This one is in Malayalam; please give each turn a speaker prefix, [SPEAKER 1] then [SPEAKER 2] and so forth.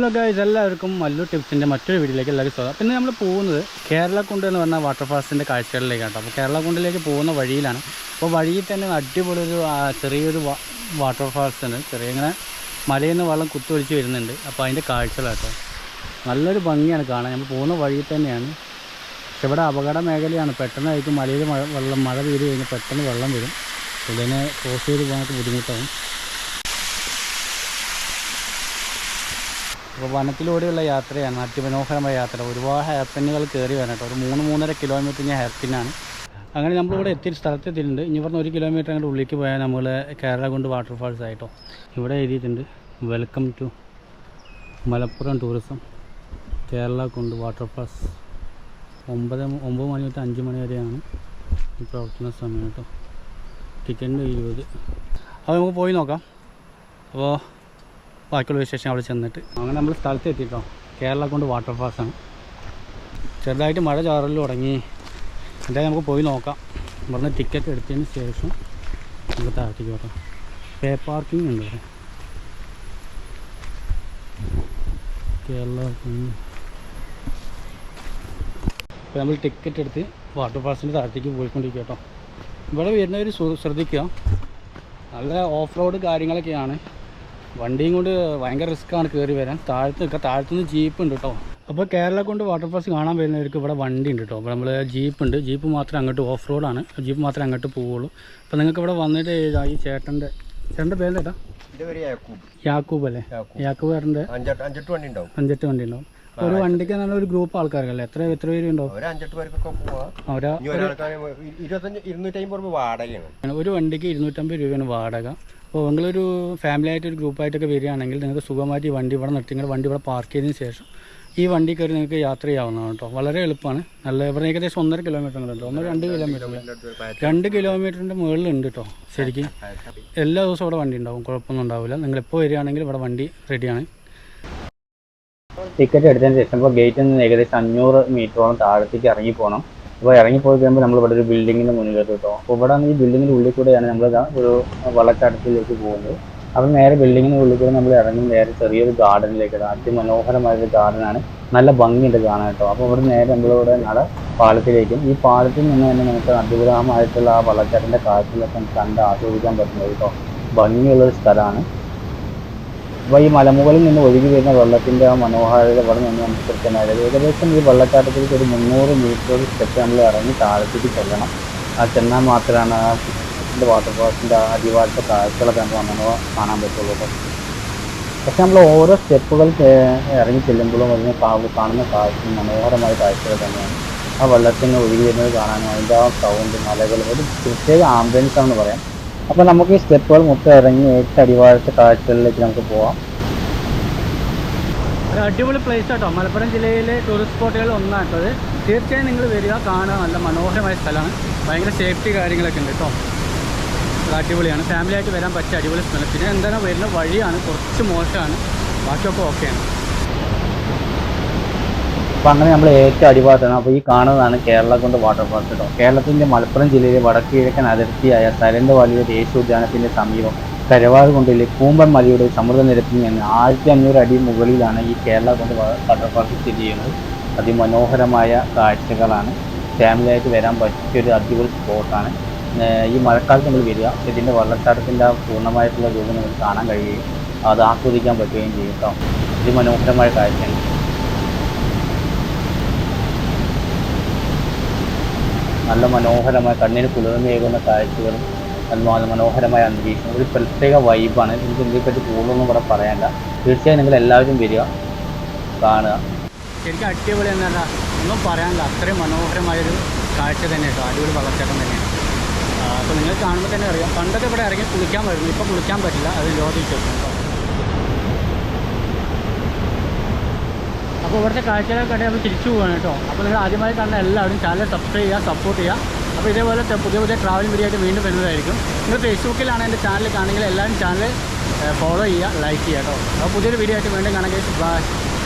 [SPEAKER 1] ഹലോ ഗൈസ് എല്ലാവർക്കും മല്ലു ടിപ്സിന്റെ മറ്റൊരു വീഡിയോയിലേക്ക് എല്ലാവർക്കും സ്വാഗതം. പിന്നെ നമ്മൾ പോകുന്നത് കേരള കുണ്ട് എന്ന് പറഞ്ഞ വാട്ടർഫാൾസിന്റെ കാഴ്ചകളിലേക്കാണ് അപ്പോൾ കേരള കുണ്ടിലേക്ക് പോകുന്ന വഴിയിലാണ്. അപ്പോൾ വഴിയിൽ തന്നെ അടിപൊളി ഒരു ചെറിയൊരു വാട്ടർഫാൾസ് ഉണ്ട്. ചെറിയ ഇങ്ങനെ മലയിൽ നിന്ന് വെള്ളം കുത്തൊഴിച്ച് വരുന്നുണ്ട്. അപ്പോൾ അതിന്റെ കാഴ്ചകളാട്ടോ നല്ലൊരു ഭംഗിയാണ് കാണാൻ. നമ്മൾ പോകുന്ന വഴിയിൽ തന്നെയാണ്. പക്ഷെ ഇവിടെ അപകട മേഖലയാണ്. പെട്ടെന്നായിരിക്കും മലയിൽ മഴ വെള്ളം മഴ പെയ്ത് കഴിഞ്ഞാൽ പെട്ടെന്ന് വെള്ളം വരും. ഇതിനെ ക്രോസ് ചെയ്ത് പോകാനൊക്കെ ബുദ്ധിമുട്ടാവും. അപ്പോൾ വനത്തിലൂടെയുള്ള യാത്രയാണ് അതിമനോഹരമായ യാത്ര. ഒരുപാട് ഹെയർ പിന്നുകൾ കയറി വരണം കേട്ടോ ഒരു മൂന്ന് മൂന്നര കിലോമീറ്റർ ഞാൻ ഹെയർ പിന്നാണ് അങ്ങനെ നമ്മളിവിടെ എത്തി സ്ഥലത്ത് എത്തിയിട്ടുണ്ട് ഇനി പറഞ്ഞ ഒരു കിലോമീറ്റർ അങ്ങോട്ട് ഉള്ളിലേക്ക് പോയാൽ നമ്മൾ കേരള കൊണ്ട് വാട്ടർഫാൾസ് ആയിട്ടോ. ഇവിടെ എഴുതിയിട്ടുണ്ട് welcome to Malappuram tourism Kerala കൊണ്ട് വാട്ടർഫാൾസ് ഒമ്പത് ഒമ്പത് മണി തൊട്ട് അഞ്ച് മണി വരെയാണ് പ്രവർത്തന സമയം കേട്ടോ. ടിക്കറ്റിന്റെ ഇരുപത്. അപ്പോൾ നമുക്ക് പോയി നോക്കാം. അപ്പോൾ ബാക്കിയുള്ള വിശേഷം അവിടെ ചെന്നിട്ട്. അങ്ങനെ നമ്മൾ സ്ഥലത്ത് എത്തിയിട്ടോ കേരള കൊണ്ട് വാട്ടർഫാൾസ് ആണ്. ചെറുതായിട്ട് മഴ ചാറലിൽ തുടങ്ങി. എന്തായാലും നമുക്ക് പോയി നോക്കാം. ഇവിടുന്ന് ടിക്കറ്റ് എടുത്തതിന് ശേഷം നമുക്ക് താഴത്തേക്ക് പോകാം. പേ പാർക്കിംഗ് ഉണ്ട് ഇവിടെ. കേരള ഇപ്പോൾ നമ്മൾ ടിക്കറ്റ് എടുത്ത് വാട്ടർഫാൾസിന്റെ താഴത്തേക്ക് പോയിക്കൊണ്ടിരിക്കുക കേട്ടോ ഇവിടെ വരുന്നവർ ശ്രദ്ധിക്കുക. നല്ല ഓഫ് റോഡ് കാര്യങ്ങളൊക്കെയാണ്. വണ്ടിയും കൊണ്ട് ഭയങ്കര റിസ്ക്കാണ് കയറി വരാൻ. താഴത്ത് നിൽക്കുക താഴത്തുനിന്ന് ജീപ്പ് ഉണ്ട് കേട്ടോ അപ്പോൾ കേരള കൊണ്ട് വാട്ടർഫാൾസ് കാണാൻ വരുന്നവർക്ക് ഇവിടെ വണ്ടി ഉണ്ട് കേട്ടോ അപ്പോൾ നമ്മൾ ജീപ്പ് ഉണ്ട്. ജീപ്പ് മാത്രം അങ്ങോട്ട് ഓഫ് റോഡാണ് ജീപ്പ് മാത്രമേ അങ്ങോട്ട് പോവുള്ളൂ. അപ്പോൾ നിങ്ങൾക്ക് ഇവിടെ വന്നിട്ട് ഈ ചേട്ടന്റെ ചേട്ടന്റെ പേര് ചേട്ടാ?
[SPEAKER 2] യാക്കൂബ്.
[SPEAKER 1] അല്ലേ?
[SPEAKER 2] യാക്കൂബ്.
[SPEAKER 1] ചേട്ടന്റെ
[SPEAKER 2] അഞ്ചെട്ട് വണ്ടി ഉണ്ടാവും.
[SPEAKER 1] അഞ്ചെട്ട് വണ്ടി ഉണ്ടാവും. ഒരു വണ്ടിക്ക് നല്ല ഒരു ഗ്രൂപ്പ് ആൾക്കാർക്കല്ലേ എത്ര എത്ര പേര് ഉണ്ടാവും
[SPEAKER 2] ഒരു
[SPEAKER 1] വണ്ടിക്ക് ഇരുന്നൂറ്റമ്പത് രൂപയാണ് വാടക. അപ്പോൾ നിങ്ങളൊരു ഫാമിലി ആയിട്ട് ഒരു ഗ്രൂപ്പായിട്ടൊക്കെ വരികയാണെങ്കിൽ നിങ്ങൾക്ക് സുഖമായിട്ട് ഈ വണ്ടി ഇവിടെ നിർത്തി വണ്ടി ഇവിടെ പാർക്ക് ചെയ്തതിന് ശേഷം ഈ വണ്ടി കയറി നിങ്ങൾക്ക് യാത്ര ചെയ്യാവുന്നതാണ് കേട്ടോ. വളരെ എളുപ്പമാണ്. നല്ല ഇവിടെ ഏകദേശം ഒന്നര കിലോമീറ്റർ ഉണ്ട് ഒന്നര രണ്ട് കിലോമീറ്റർ രണ്ട് കിലോമീറ്ററിന്റെ മുകളിലുണ്ട് കേട്ടോ ശരിക്കും. എല്ലാ ദിവസവും ഇവിടെ വണ്ടി ഉണ്ടാവും കുഴപ്പമൊന്നും ഉണ്ടാവില്ല. നിങ്ങൾ എപ്പോൾ വരികയാണെങ്കിൽ ഇവിടെ വണ്ടി റെഡിയാണ് ടിക്കറ്റ് എടുത്തതിന് ശേഷം ഇപ്പോൾ ഗേറ്റിൽ നിന്ന് ഏകദേശം അഞ്ഞൂറ് മീറ്ററോളം താഴത്തേക്ക് ഇറങ്ങി പോകണം അപ്പോൾ ഇറങ്ങിപ്പോയി കഴിയുമ്പോൾ നമ്മൾ ഇവിടെ ഒരു ബിൽഡിങ്ങിന്റെ മുന്നിലോട്ട് കേട്ടോ. അപ്പോൾ ഇവിടെ ഈ ബിൽഡിങ്ങിന്റെ ഉള്ളിൽ കൂടെയാണ് നമ്മൾ ഒരു വെള്ളച്ചാട്ടത്തിലേക്ക് പോകുന്നത്. അപ്പോൾ നേരെ ബിൽഡിങ്ങിന് ഉള്ളിൽ കൂടെ നമ്മൾ ഇറങ്ങി നേരെ ചെറിയൊരു ഗാർഡനിലേക്ക് അതിമനോഹരമായ ഒരു ഗാർഡനാണ്. നല്ല ഭംഗിയുണ്ട് കാണാൻ കേട്ടോ. അപ്പോൾ ഇവിടെ നേരെ നമ്മളിവിടെ നട പാലത്തിലേക്കും ഈ പാലത്തിൽ നിന്ന് തന്നെ നമുക്ക് അതിപുരാമായിട്ടുള്ള ആ വെള്ളച്ചാട്ടന്റെ കാഴ്ചകളൊക്കെ നമുക്ക് കണ്ട് ആസ്വദിക്കാൻ പറ്റുന്നത് കേട്ടോ. ഭംഗിയുള്ളൊരു സ്ഥലമാണ്. അപ്പോൾ ഈ മലമുകളിൽ നിന്ന് ഒഴുകി വരുന്ന വെള്ളത്തിന്റെ ആ മനോഹാരിത ഇവിടെ നിന്ന് നമുക്ക് കൃത്യമായിട്ട് ഏകദേശം ഈ വെള്ളച്ചാട്ടത്തിലേക്ക് ഒരു മുന്നൂറ് മീറ്റർ സ്റ്റെപ്പ് നമ്മൾ ഇറങ്ങി താഴത്തേക്ക് ചെല്ലണം. ആ ചെന്നാൽ മാത്രമാണ് ആ ഇതിന്റെ വാട്ടർഫാൾസിന്റെ അടിവാരത്തെ കാഴ്ചകളൊക്കെ നമുക്ക് അങ്ങനെ കാണാൻ പറ്റുള്ളൂ പക്ഷെ നമ്മൾ ഓരോ സ്റ്റെപ്പുകൾ ഇറങ്ങി ചെല്ലുമ്പോഴും അതിനെ കാണുന്ന കാഴ്ച മനോഹരമായ കാഴ്ചകൾ തന്നെയാണ്. ആ വെള്ളത്തിന് ഒഴുകി വരുന്നത് കാണാനും അതിന്റെ ആ സൗണ്ട് മലകൾ ഒരു പ്രത്യേക ആംബിയൻസ് ആണെന്ന് പറയാം. അപ്പോൾ നമുക്ക് ഈ സ്റ്റെപ്പുകൾ മൊത്തം ഇറങ്ങി ഏറ്റവും അടിവാഴത്തെ കാഴ്ചകളിലേക്ക് നമുക്ക് പോവാം. ഒരു അടിപൊളി പ്ലേസ് ആട്ടോ. മലപ്പുറം ജില്ലയിലെ ടൂറിസ്റ്റ് സ്പോട്ടുകളിൽ ഒന്നാട്ടത് തീർച്ചയായും നിങ്ങൾ വരിക കാണുക. നല്ല മനോഹരമായ സ്ഥലമാണ്. ഭയങ്കര സേഫ്റ്റി കാര്യങ്ങളൊക്കെ ഉണ്ട് കേട്ടോ അടിപൊളിയാണ്. ഫാമിലി ആയിട്ട് വരാൻ പറ്റിയ അടിപൊളി സ്ഥലം. പിന്നെ എന്താണ് വരുന്ന വഴിയാണ് കുറച്ച് മോശമാണ്. ബാക്കിയൊക്കെ ഓക്കെയാണ് അപ്പോൾ അങ്ങനെ നമ്മൾ ഏറ്റവും അടിഭാഗത്താണ്. അപ്പോൾ ഈ കാണുന്നതാണ് കേരള കൊണ്ട് വാട്ടർഫാൾസ് കേട്ടോ കേരളത്തിന്റെ മലപ്പുറം ജില്ലയിലെ വടക്ക് കിഴക്കൻ അതിർത്തിയായ സരന്തവാലിയുടെ ദേശീയോദ്യാനത്തിന്റെ സമീപം കരവാട് കൊണ്ടിലെ കൂമ്പൻ മലയുടെ സമുദ്രനിരപ്പിൽ നിന്ന് ആയിരത്തി അഞ്ഞൂറ് അടി മുകളിലാണ് ഈ കേരള കൊണ്ട് വാട്ടർഫാൾസ് സ്ഥിതി ചെയ്യുന്നത്. അതിമനോഹരമായ കാഴ്ചകളാണ്. ഫാമിലി ആയിട്ട് വരാൻ പറ്റിയൊരു അടിപൊളി സ്പോട്ടാണ്. ഈ മഴക്കാലത്ത് നമ്മൾ വരിക. ഇതിന്റെ ആ പൂർണമായിട്ടുള്ള രൂപം നമുക്ക് കാണാൻ കഴിയുകയും അത് ആസ്വദിക്കാൻ പറ്റുകയും ചെയ്യും കേട്ടോ അതിമനോഹരമായ കാഴ്ചയാണ്. നല്ല മനോഹരമായ കണ്ണിന് കുളിർമയേകുന്ന കാഴ്ചകളും നല്ല മനോഹരമായ അന്തരീക്ഷം ഒരു പ്രത്യേക വൈബാണ് എനിക്ക് ഇതിനെപ്പറ്റി കൂടുതലൊന്നും ഇവിടെ പറയാനില്ല. തീർച്ചയായും നിങ്ങൾ എല്ലാവരും വരിക കാണുക. ശരിക്കും അടിപൊളി എന്നല്ല ഒന്നും പറയാനില്ല. അത്രയും മനോഹരമായൊരു കാഴ്ച തന്നെ കേട്ടോ അടിപൊളി വെള്ളച്ചാട്ടം തന്നെയാണ്. അപ്പോൾ നിങ്ങൾ കാണുമ്പോൾ തന്നെ അറിയാം. പണ്ടൊക്കെ ഇവിടെ ഇറങ്ങി കുളിക്കാൻ വരുന്നു. ഇപ്പോൾ കുളിക്കാൻ പറ്റില്ല. അത് നിരോധിച്ചു കേട്ടോ അപ്പോൾ ഇവിടുത്തെ കാഴ്ചകളൊക്കെ കണ്ടേ നമ്മൾ തിരിച്ചു പോവാണ് കേട്ടോ. അപ്പോൾ നിങ്ങൾ ആദ്യമായി കാണുന്ന എല്ലാവരും ചാനൽ സബ്സ്ക്രൈബ് ചെയ്യുക സപ്പോർട്ട് ചെയ്യുക. അപ്പോൾ ഇതേപോലെ പുതിയ പുതിയ ട്രാവലിംഗ് വീഡിയോ ആയിട്ട് വീണ്ടും വരുന്നതായിരിക്കും. നിങ്ങൾ ഫേസ്ബുക്കിലാണ് എന്റെ ചാനൽ കാണുമെങ്കിൽ എല്ലാവരും ചാനൽ ഫോളോ ചെയ്യുക ലൈക്ക് ചെയ്യുക കേട്ടോ. അപ്പോൾ പുതിയൊരു വീഡിയോ ആയിട്ട് വീണ്ടും കാണാൻ ബൈ